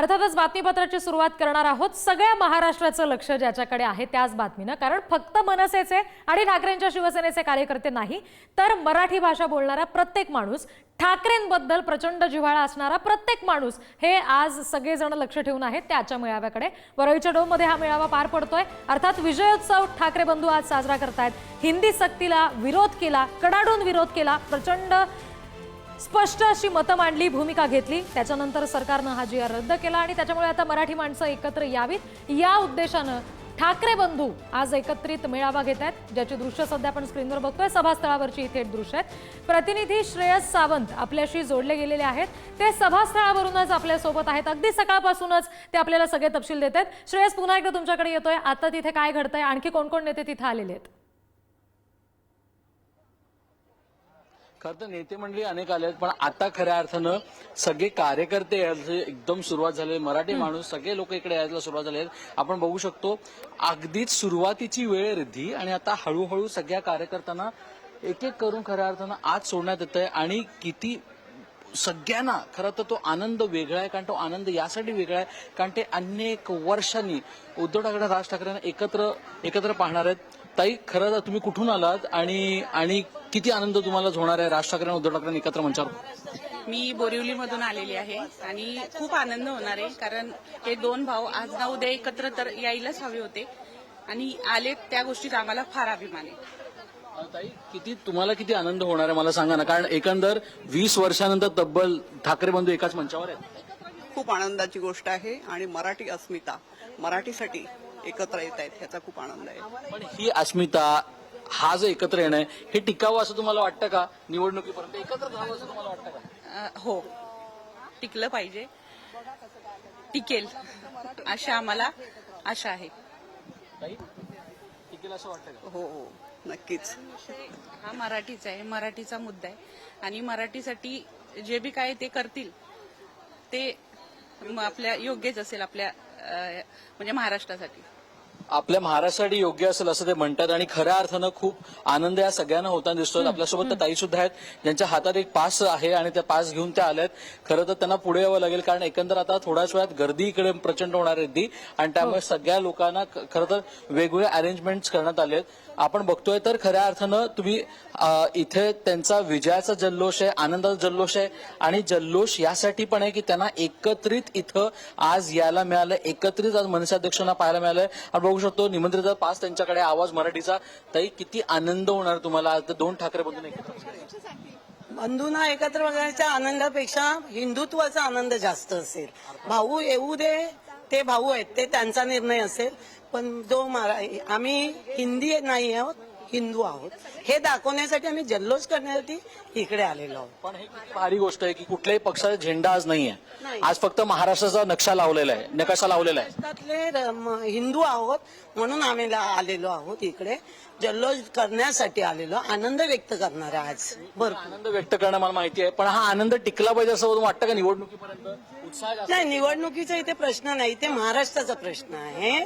अर्थातच बातमीपत्राची सुरुवात करणार आहोत. सगळ्या महाराष्ट्राचं लक्ष ज्याच्याकडे आहे त्याच बातमीनं कारण फक्त मनसेचे आणि ठाकरेंच्या शिवसेनेचे कार्यकर्ते नाही तर मराठी भाषा बोलणारा प्रत्येक माणूस ठाकरेंबद्दल प्रचंड जिव्हाळा असणारा प्रत्येक माणूस हे आज सगळेजण लक्ष ठेवून आहेत त्याच्या मेळाव्याकडे. वरळीच्या डोममध्ये हा मेळावा पार पडतोय. अर्थात विजयोत्सव ठाकरे बंधू आज साजरा करतायत. हिंदी सक्तीला विरोध केला कडाडून विरोध केला प्रचंड स्पष्ट अशी मतं मांडली भूमिका घेतली. त्याच्यानंतर सरकारनं हा जी आर रद्द केला आणि त्याच्यामुळे आता मराठी माणसं एकत्र यावीत. या उद्देशानं ठाकरे बंधू आज एकत्रित मेळावा घेत आहेत ज्याची दृश्य सध्या आपण स्क्रीनवर बघतोय. सभास्थळावरची थेट दृश्य आहेत. प्रतिनिधी श्रेयस सावंत आपल्याशी जोडले गेलेले आहेत. ते सभास्थळावरूनच आपल्यासोबत आहेत. अगदी सकाळपासूनच ते आपल्याला सगळे तपशील देत आहेत. श्रेयस पुन्हा एकदा तुमच्याकडे येतोय. आता तिथे काय घडतंय? आणखी कोण कोण नेते तिथे आलेले आहेत? खरं तर नेते मंडळी अनेक आले आहेत पण आता खऱ्या अर्थानं सगळे कार्यकर्ते एकदम सुरुवात झाली. मराठी माणूस सगळे लोक इकडे यायला सुरुवात झाले आहेत आपण बघू शकतो अगदीच सुरुवातीची वेळ रिद्धी आणि आता हळूहळू सगळ्या कार्यकर्त्यांना एक एक करून खऱ्या अर्थानं आज सोडण्यात येत आहे आणि किती सगळ्यांना खरं तर तो आनंद वेगळा आहे कारण तो आनंद यासाठी वेगळा आहे कारण ते अनेक वर्षांनी उद्धव ठाकरे राज ठाकरेंना एकत्र एकत्र पाहणार आहेत. ताई खरं तर तुम्ही कुठून आलात आणि आणि किती आनंद तुम्हाला होणार आहे राज ठाकरे आणि उद्धव ठाकरे एकत्र मंचावर? मी बोरिवलीमधून आलेली आहे आणि खूप आनंद होणार आहे कारण हे दोन भाऊ आज ना उद्या एकत्र तर यायलाच हवे होते. आणि आले त्या गोष्टीत आम्हाला फार अभिमान आहे. ताई किती तुम्हाला किती आनंद होणार आहे मला सांगा ना? कारण एकंदर वीस वर्षानंतर तब्बल ठाकरे बंधू एकाच मंचावर आहेत. खूप आनंदाची गोष्ट आहे आणि मराठी अस्मिता मराठीसाठी एकत्र येत आहेत ह्याचा खूप आनंद आहे. पण ही अस्मिता हा जो एकत्र येणं आहे हे टिकावं असं तुम्हाला वाटतं का? निवडणुकीपर्यंत एकत्र जावं असं तुम्हाला वाटतं का? अ, हो. टिकलं पाहिजे. टिकेल. अशा आम्हाला आशा आहे. ताई टिकेल असं वाटतं का? हो हो. नक्कीच. हा मराठीचा आहे मराठीचा मुद्दा आहे. आणि मराठीसाठी जे बी काय ते करतील ते आपल्या योग्यच असेल आपल्या म्हणजे महाराष्ट्रासाठी. आपल्या महाराष्ट्रासाठी योग्य असेल असं ते म्हणतात आणि खऱ्या अर्थानं खूप आनंद या सगळ्यांना होताना दिसतोय आपल्यासोबत ताई सुद्धा आहेत. ज्यांच्या हातात एक पास आहे आणि त्या पास घेऊन त्या आल्यात. खरं तर त्यांना पुढे यावं लागेल कारण एकंदर आता थोड्याच वेळात गर्दी इकडे प्रचंड होणार आहे ती. आणि त्यामुळे सगळ्या लोकांना खरं तर वेगवेगळे अरेंजमेंट करण्यात आले आहेत. आपण बघतोय तर खऱ्या अर्थानं तुम्ही इथे त्यांचा विजयाचा जल्लोष आहे आनंदाचा जल्लोष आहे. आणि जल्लोष यासाठी पण आहे की त्यांना एकत्रित इथं आज यायला मिळालं. एकत्रित आज मनसे अध्यक्षांना पाहायला मिळालंय आपण बघू शकतो. निमंत्रित पास त्यांच्याकडे आवाज मराठीचा. ताई किती आनंद होणार तुम्हाला? आज दोन ठाकरे बंधून एकत्र बंधूंना एकत्र बघण्याच्या आनंदापेक्षा हिंदुत्वाचा आनंद जास्त असेल. भाऊ येऊ दे ते भाऊ आहेत ते त्यांचा निर्णय असेल. पण जो आम्ही हिंदी नाही आहोत हिंदू आहोत. हे दाखवण्यासाठी आम्ही जल्लोष करण्यासाठी इकडे आलेलो आहोत. पण हे किती भारी गोष्ट आहे की कुठल्याही पक्षाचा झेंडा आज नाहीये. आज फक्त महाराष्ट्राचा नक्षा लावलेला आहे. नकाशा लावलेला आहे. महाराष्ट्रातले हिंदू आहोत म्हणून आम्ही आलेलो आहोत इकडे. जल्लोष करण्यासाठी आलेलो. आनंद व्यक्त करणार आहे आज. भरपूर. आनंद व्यक्त करणं मला माहिती आहे. पण हा आनंद टिकला पाहिजे असं वाटतं का निवडणुकीपर्यंत? उत्साह जास्त. नाही निवडणुकीचा इथे प्रश्न नाही. ते महाराष्ट्राचा प्रश्न आहे.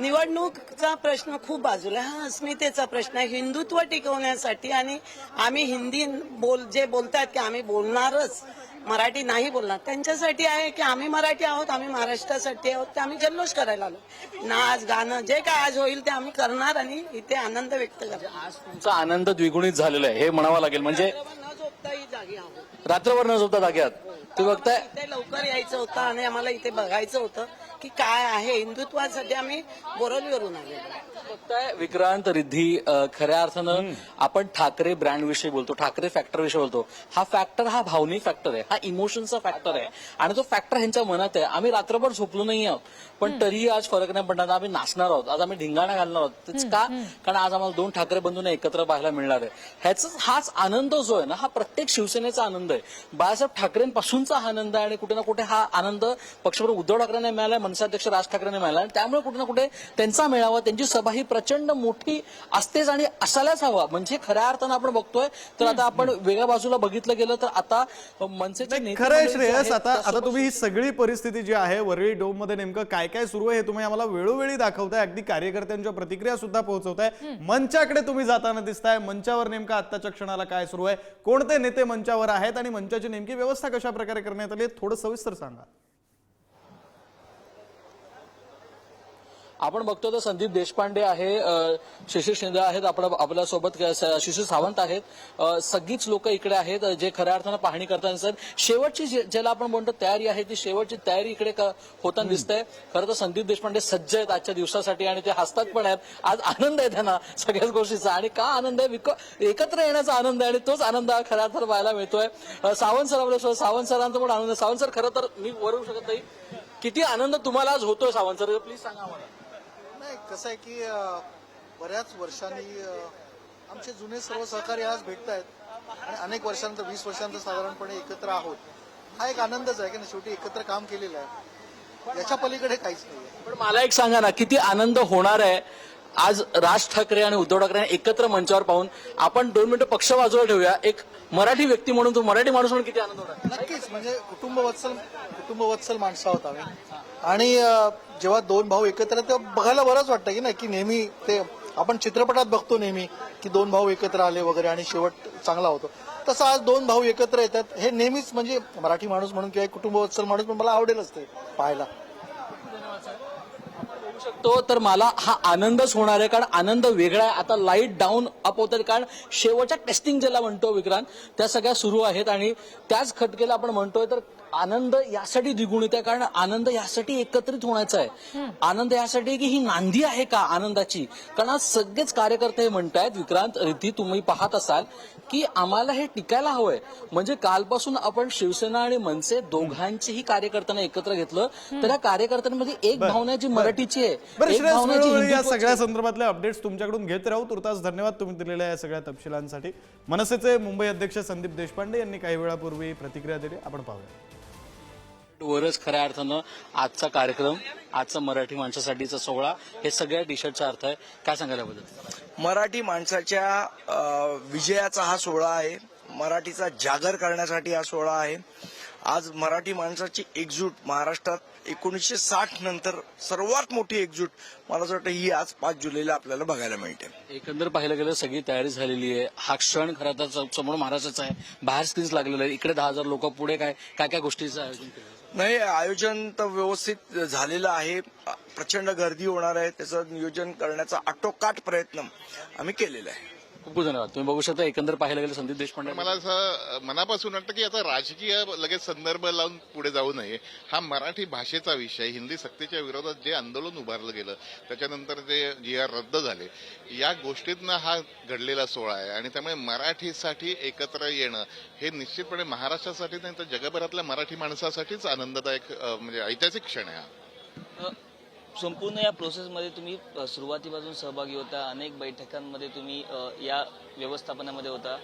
निवडणूकचा प्रश्न खूप बाजूला. हा अस्मितेचा प्रश्न आहे. हिंदुत्व टिकवण्यासाठी आणि आम्ही हिंदी बोल जे बोलतात की आम्ही बोलणारच मराठी नाही बोलणार. त्यांच्यासाठी आहे की आम्ही मराठी आहोत आम्ही महाराष्ट्रासाठी आहोत ते आम्ही जल्लोष करायला आलो. नाच गाणं जे काय आज होईल ते आम्ही करणार आणि इथे आनंद व्यक्त करणार. आज तुमचा आनंद द्विगुणित झालेला आहे हे म्हणावं लागेल. म्हणजे न झोपताही जागी आहोत. रात्रभर न झोपता जाग्यात तुम्ही बघताय इथे लवकर यायचं होतं आणि आम्हाला इथे बघायचं होतं. की काय आहे? हिंदुत्वासाठी आम्ही बोरवलीवरून आलेलो. बघताय विक्रांत रिद्धी अ, खऱ्या अर्थानं आपण ठाकरे ब्रँड विषयी बोलतो ठाकरे फॅक्टर विषयी बोलतो. हा फॅक्टर हा भावनिक फॅक्टर आहे हा इमोशनचा फॅक्टर आहे. आणि तो फॅक्टर ह्यांच्या मनात आहे. आम्ही रात्रभर झोपलो नाही आहोत पण तरीही आज फरक नाही पडणार. आम्ही नाचणार आहोत. आज आम्ही धिंगाणा घालणार आहोत. तेच का? कारण आज आम्हाला दोन ठाकरे बंधूंना एकत्र पाहायला मिळणार आहे. ह्याच हाच आनंद जो आहे ना हा प्रत्येक शिवसेनेचा आनंद आहे. बाळासाहेब ठाकरेंपासूनचा हा आनंद आहे आणि कुठे ना कुठे हा आनंद पक्षप्रमुख उद्धव ठाकरेंना मिळाला मनसे अध्यक्ष राज ठाकरेंना मिळाला आणि त्यामुळे कुठे ना कुठे त्यांचा मेळावा त्यांची सभा ही प्रचंड मोठी असतेच आणि असायलाच हवा. म्हणजे खऱ्या अर्थानं आपण बघतोय तर आता आपण वेगळ्या बाजूला बघितलं गेलं तर आता मनसेचे मंडळी जे श्रेयस आता आता तुम्ही ही सगळी परिस्थिती जी आहे वरळी डोममध्ये नेमकं काय काय सुरू आहे हे तुम्ही आम्हाला वेळोवेळी दाखवताय. अगदी कार्यकर्त्यांच्या प्रतिक्रिया सुद्धा पोहोचवताय. मंचाकडे तुम्ही जाताना दिसताय. मंचावर नेमकं आत्ताच्या क्षणाला काय सुरू आहे? कोणते नेते मंचावर आहेत आणि मंचाची नेमकी व्यवस्था कशा प्रकारे करण्यात आली आहे? थोडं सविस्तर सांगा. आपण बघतो तर संदीप देशपांडे आहे शिशिर शिंदे आहेत आपण आपल्यासोबत शिशिर सावंत आहेत. सगळीच लोक इकडे आहेत जे खऱ्या अर्थानं पाहणी करताना सर शेवटची ज्याला आपण म्हणतो तयारी आहे ती शेवटची तयारी इकडे होताना दिसतंय. खरं तर संदीप देशपांडे सज्ज आहेत आजच्या दिवसासाठी आणि ते हसतात पण आहेत. आज आनंद आहे त्यांना सगळ्याच गोष्टीचा. आणि का आनंद आहे? एकत्र येण्याचा आनंद आहे आणि तोच आनंद खऱ्या अर्थानं पाहायला मिळतोय. सावंत सर आपल्यासोबत सावंत सरांचा पण आनंद सावंत सर खरं तर मी वरू शकत नाही. किती आनंद तुम्हाला आज होतोय सावंत सर? प्लीज सांगा आम्हाला. नाही कसं आहे की बऱ्याच वर्षांनी आमचे जुने सर्व सहकारी आज भेटत आहेत आणि अनेक वर्षानंतर वीस वर्षानंतर साधारणपणे एकत्र आहोत. हा एक आनंदच आहे की ना शेवटी एकत्र काम केलेलं आहे. याच्या पलीकडे काहीच नाही पण मला एक सांगा ना किती आनंद होणार आहे आज राज ठाकरे आणि उद्धव ठाकरे एकत्र मंचावर पाहून आपण दोन मिनिटं पक्ष बाजूला ठेवूया. एक मराठी व्यक्ती म्हणून तो मराठी माणूस म्हणून किती आनंद होणार? नक्कीच म्हणजे कुटुंबवत्सल कुटुंबवत्सल माणसं आहोत आम्ही. आणि जेव्हा दोन भाऊ एकत्र आहेत, तेव्हा बघायला बरंच वाटतं की ना की नेहमी ते आपण चित्रपटात बघतो नेहमी की दोन भाऊ एकत्र आले वगैरे आणि शेवट चांगला होतो. तसं आज दोन भाऊ एकत्र येतात हे नेहमीच म्हणजे मराठी माणूस म्हणून किंवा एक कुटुंबवत्सल माणूस पण मला आवडेलच ते पाहायला. शकतो. तर मला हा आनंदच होणार आहे कारण आनंद वेगळा आहे. आता लाइट डाऊन अप होतं कारण शेवटच्या टेस्टिंग ज्याला म्हणतो विक्रांत त्या सगळ्या सुरू आहेत. आणि त्याच खटकेला आपण म्हणतोय तर आनंद यासाठी द्विगुणित आहे कारण आनंद यासाठी एकत्रित होण्याचा आहे. आनंद यासाठी की ही नांदी आहे का आनंदाची? कारण आज सगळेच कार्यकर्ते हे म्हणतायत विक्रांत रीती तुम्ही पाहत असाल की आम्हाला हे टिकायला हवंय. म्हणजे कालपासून आपण शिवसेना आणि मनसे दोघांचेही कार्यकर्त्यांना एकत्र घेतलं. तर या कार्यकर्त्यांमध्ये एक भावना जी मराठीची आहे. बरं एक श्रेयस वेळोवेळी या सगळ्या संदर्भातले अपडेट्स तुमच्याकडून घेत राहू. तुर्तास धन्यवाद तुम्ही दिलेल्या या सगळ्या तपशिलांसाठी. मनसेचे मुंबई अध्यक्ष संदीप देशपांडे यांनी काही वेळापूर्वी प्रतिक्रिया दिली. आपण पाहूया. वरच खऱ्या अर्थानं आजचा कार्यक्रम आजचा मराठी माणसासाठीचा सोहळा हे सगळ्या टी शर्टचा अर्थ आहे. काय सांगायला बद्दल मराठी माणसाच्या अ, विजयाचा हा सोहळा आहे. मराठीचा जागर करण्यासाठी हा सोहळा आहे. आज मराठी माणसाची एकजूट महाराष्ट्रात एकोणीसशे साठ नंतर सर्वात मोठी एकजूट मला असं वाटतं ही आज पाच जुलैला आपल्याला बघायला मिळते. एकंदर पाहिलं गेलं सगळी तयारी झालेली आहे. हा क्षण खरं तर समोर महाराष्ट्राचा आहे. बाहेर स्क्रीन्स लागलेलं आहे इकडे दहा हजार लोक पुढे काय काय काय गोष्टीचं आयोजन नाही आयोजन तर व्यवस्थित झालेलं आहे. प्रचंड गर्दी होणार आहे. त्याचं नियोजन करण्याचा आटोकाट प्रयत्न आम्ही केलेला आहे. खूप खूप धन्यवाद तुम्ही बघू शकता एकंदर पाहायला गेलं संदीप देशपांडे मला असं मनापासून वाटतं की आता राजकीय लगेच संदर्भ लावून पुढे जाऊ नये. हा मराठी भाषेचा विषय हिंदी सक्तीच्या विरोधात जे आंदोलन उभारलं गेलं त्याच्यानंतर जे जी आर रद्द झाले या गोष्टीतनं हा घडलेला सोहळा आहे. आणि त्यामुळे मराठीसाठी एकत्र येणं हे निश्चितपणे महाराष्ट्रासाठी नाही तर जगभरातल्या मराठी माणसासाठीच आनंददायक म्हणजे ऐतिहासिक क्षण आहे हा. संपूर्ण या प्रोसेसमध्ये तुम्ही सुरुवातीपासून सहभागी होता अनेक बैठकांमध्ये तुम्ही या व्यवस्थापनामध्ये होता.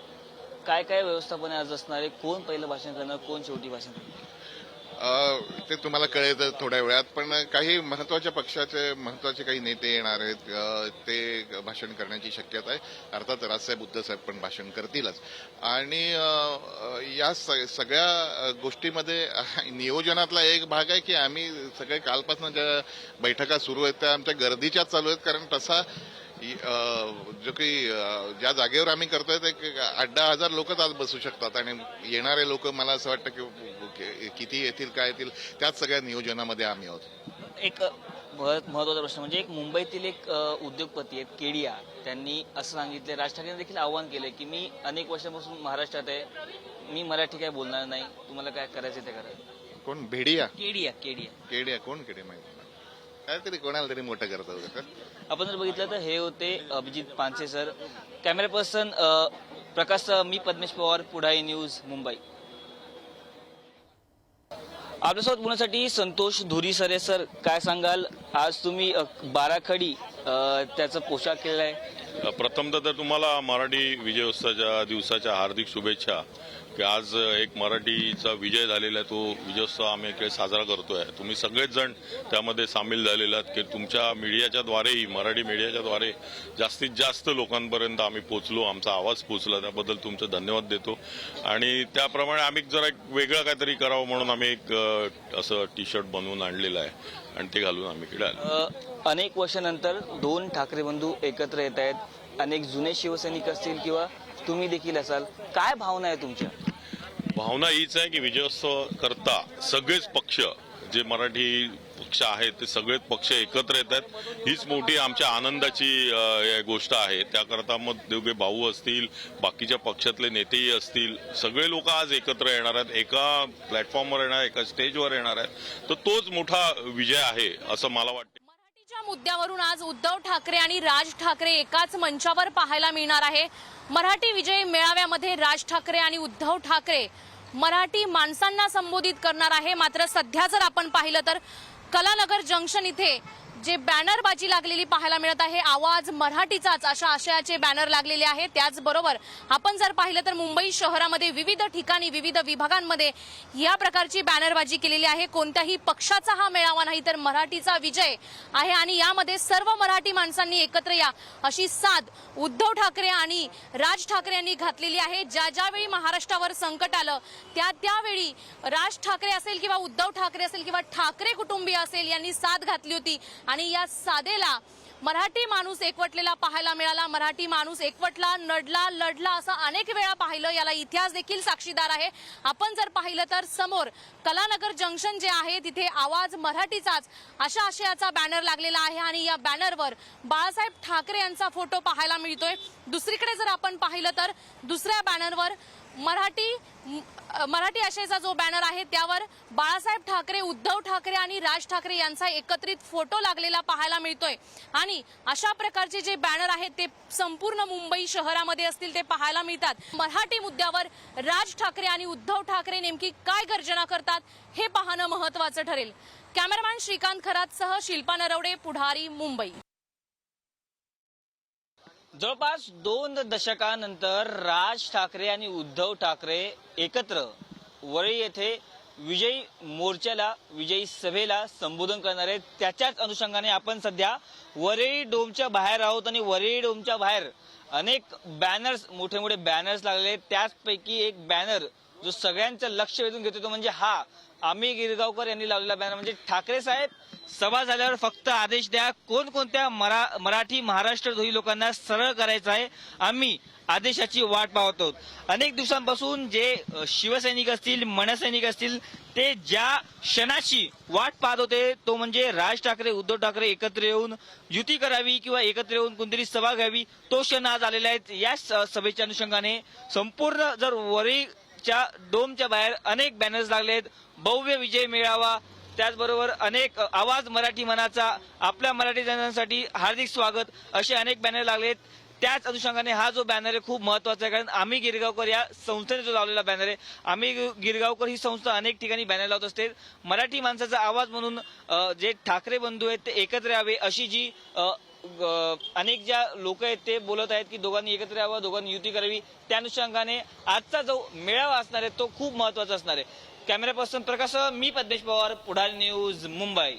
काय काय व्यवस्थापन आज असणार आहे? कोण पहिलं भाषण करणार? कोण शेवटी भाषण करणार? ते तुम्हाला कळेल थोड्या वेळात पण काही महत्त्वाच्या पक्षाचे महत्त्वाचे काही नेते येणार आहेत ते भाषण करण्याची शक्यता आहे. अर्थात राजसाहेब उद्धवसाहेब पण भाषण करतीलच. आणि या स- सगळ्या गोष्टीमध्ये नियोजनातला एक भाग आहे की आम्ही सगळे कालपासून ज्या बैठका सुरू आहेत त्या आमच्या गर्दीच्या चालू आहेत. कारण तसा जो काही ज्या जागेवर आम्ही करतोय ते आठ दहा हजार लोकच आज बसू शकतात आणि येणारे लोक मला असं वाटतं की किती येतील काय येतील त्याच सगळ्या नियोजनामध्ये आम्ही आहोत. एक महत्त्वाचा प्रश्न म्हणजे एक मुंबईतील एक उद्योगपती आहेत केडिया त्यांनी असं सांगितलं राज ठाकरेंनी देखील आवाहन केलं की मी अनेक वर्षापासून महाराष्ट्रात आहे मी मराठी काय बोलणार नाही तुम्हाला काय करायचं ते करा. कोण? भेडिया? केडिया केडिया. केडिया कोण? केडिया माहिती. काहीतरी कोणाला तरी मोठं करतो आपण जर बघितलं तर हे होते Abhijit Panse sir. Camera person अ, प्रकाश मी पद्मेश पवार पुढाई न्यूज मुंबई. आपल्यासोबत बोलण्यासाठी संतोष धुरी सरे सर. काय सांगाल? आज तुम्ही अ, बाराखडी अ, त्याचा पोशाख केलेला आहे. प्रथमतः तर तुम्हाला मराठी विजयोत्सवाच्या दिवसाच्या हार्दिक शुभेच्छा. की आज एक मराठीचा विजय झालेला आहे तो विजयोत्सव आम्ही इकडे साजरा करतो आहे तुम्ही सगळेच जण त्यामध्ये सामील झालेले आहात की तुमच्या मीडियाच्या द्वारेही मराठी मीडियाच्या द्वारे जास्तीत जास्त लोकांपर्यंत आम्ही पोचलो आमचा आवाज पोचला त्याबद्दल तुमचं धन्यवाद देतो. आणि त्याप्रमाणे आम्ही जरा एक वेगळं काहीतरी करावं म्हणून आम्ही एक असं टी शर्ट बनवून आणलेलं आहे. आणि ते घालून आम्ही इकडे आलो. अनेक वर्षानंतर दोन ठाकरे बंधू एकत्र येत आहेत. अनेक जुने शिवसैनिक असतील किंवा तुम्ही देखील असाल काय भावना आहे तुमच्या? भावना हीच आहे की विजयोत्सव करता सगळेच पक्ष जे मराठी पक्ष आहेत ते सगळेच पक्ष एकत्र येत आहेत. हीच मोठी आमच्या आनंदाची गोष्ट आहे. त्याकरता मग देवगे भाऊ असतील बाकीच्या पक्षातले नेतेही असतील सगळे लोक आज एकत्र येणार आहेत. एका प्लॅटफॉर्मवर येणार एका स्टेजवर येणार आहेत. तर तोच मोठा विजय आहे असं मला वाटतं. मुद्द्यावरून आज उद्धव ठाकरे आणि राज ठाकरे एकाच मंचावर पाहायला मिळणार आहे. मराठी विजय मेळाव्यामध्ये राज ठाकरे आणि उद्धव ठाकरे मराठी माणसांना संबोधित करणार आहे. मात्र सध्या जर आपण पाहिलं तर कलानगर जंक्शन इथे जे बॅनरबाजी लागलेली पाहायला मिळत आहे आवाज मराठीचाच अशा आशयाचे बॅनर लागलेले आहेत. त्याचबरोबर आपण जर पाहिलं तर मुंबई शहरामध्ये विविध ठिकाणी विविध विभागांमध्ये या प्रकारची बॅनरबाजी केलेली आहे. कोणत्याही पक्षाचा हा मेळावा नाही तर मराठीचा विजय आहे. आणि यामध्ये सर्व मराठी माणसांनी एकत्र या अशी साथ उद्धव ठाकरे आणि राज ठाकरे यांनी घातलेली आहे. ज्या ज्यावेळी महाराष्ट्रावर संकट आलं त्या त्यावेळी राज ठाकरे असेल किंवा उद्धव ठाकरे असेल किंवा ठाकरे कुटुंबीय असेल यांनी साथ घातली होती. आणि या साधेला मराठी माणूस एकवटलेला पाहायला मिळाला. मराठी माणूस एकवटला नडला लढला असं अनेक वेळा पाहिलं. याला इतिहास देखील साक्षीदार आहे. आपण जर पाहिलं तर समोर कलानगर जंक्शन जे आहे तिथे आवाज मराठीचाच अशा आशयाचा बॅनर लागलेला आहे आणि या बॅनरवर बाळासाहेब ठाकरे यांचा फोटो पाहायला मिळतोय. दुसरीकडे जर आपण पाहिलं तर दुसऱ्या बॅनरवर मराठी मराठी आशयाचा जो बॅनर आहे त्यावर बाळासाहेब ठाकरे उद्धव ठाकरे आणि राज ठाकरे यांचा एकत्रित फोटो लागलेला पाहायला मिळतोय. आणि अशा प्रकारचे जे बॅनर आहेत ते संपूर्ण मुंबई शहरामध्ये असतील ते पाहायला मिळतात. मराठी मुद्द्यावर राज ठाकरे आणि उद्धव ठाकरे नेमकी काय गर्जना करतात हे पाहणं महत्वाचं ठरेल. कॅमेरामॅन श्रीकांत खरातसह शिल्पा नरवडे पुढारी मुंबई. जवळपास दोन दशकानंतर राज ठाकरे आणि उद्धव ठाकरे एकत्र वरळी येथे विजयी मोर्चाला विजयी सभेला संबोधन करणार आहेत. त्याच्याच अनुषंगाने आपण सध्या वरळी डोमच्या बाहेर आहोत आणि वरळी डोमच्या बाहेर अनेक बॅनर्स मोठे मोठे बॅनर्स लागलेले त्याचपैकी एक बॅनर जो सगळ्यांचं लक्ष वेधून घेतो तो म्हणजे हा. आम्ही गिरगावकर यांनी लावलेला बॅनर म्हणजे ठाकरे साहेब सभा झाल्यावर फक्त आदेश द्या. कोणकोणत्या मरा मराठी महाराष्ट्र लोकांना सरळ करायचं आहे आम्ही आदेशाची वाट पाहत आहोत. अनेक दिवसांपासून जे शिवसैनिक असतील मनसैनिक असतील ते ज्या क्षणाची वाट पाहत होते तो म्हणजे राज ठाकरे उद्धव ठाकरे एकत्र येऊन युती करावी किंवा एकत्र येऊन कोणतरी सभा घ्यावी तो क्षण आज आलेला आहे. या स- सभेच्या अनुषंगाने संपूर्ण जर वरी च्या डोमच्या बाहेर अनेक बॅनर्स लागले आहेत भव्य विजय मिळावा. त्याचबरोबर अनेक आवाज मराठी मनाचा आपल्या मराठी जणांसाठी हार्दिक स्वागत असे अनेक बॅनर लागलेत. त्याच अनुषंगाने हा जो बॅनर आहे खूप महत्त्वाचा आहे. कारण आम्ही गिरगावकर या संस्थेने जो लावलेला बॅनर आहे आम्ही गिरगावकर ही संस्था अनेक ठिकाणी बॅनर लावत असते. मराठी माणसाचा आवाज म्हणून जे ठाकरे बंधू आहेत ते एकत्र यावे अशी जी अनेक ज्या लोक आहेत ते बोलत आहेत की दोघांनी एकत्र यावं दोघांनी युती करावी. त्या अनुषंगाने आजचा जो मेळावा असणार आहे तो खूप महत्त्वाचा असणार आहे. कॅमेरा पर्सन प्रकाश मी पद्मेश पवार पुढारी न्यूज मुंबई.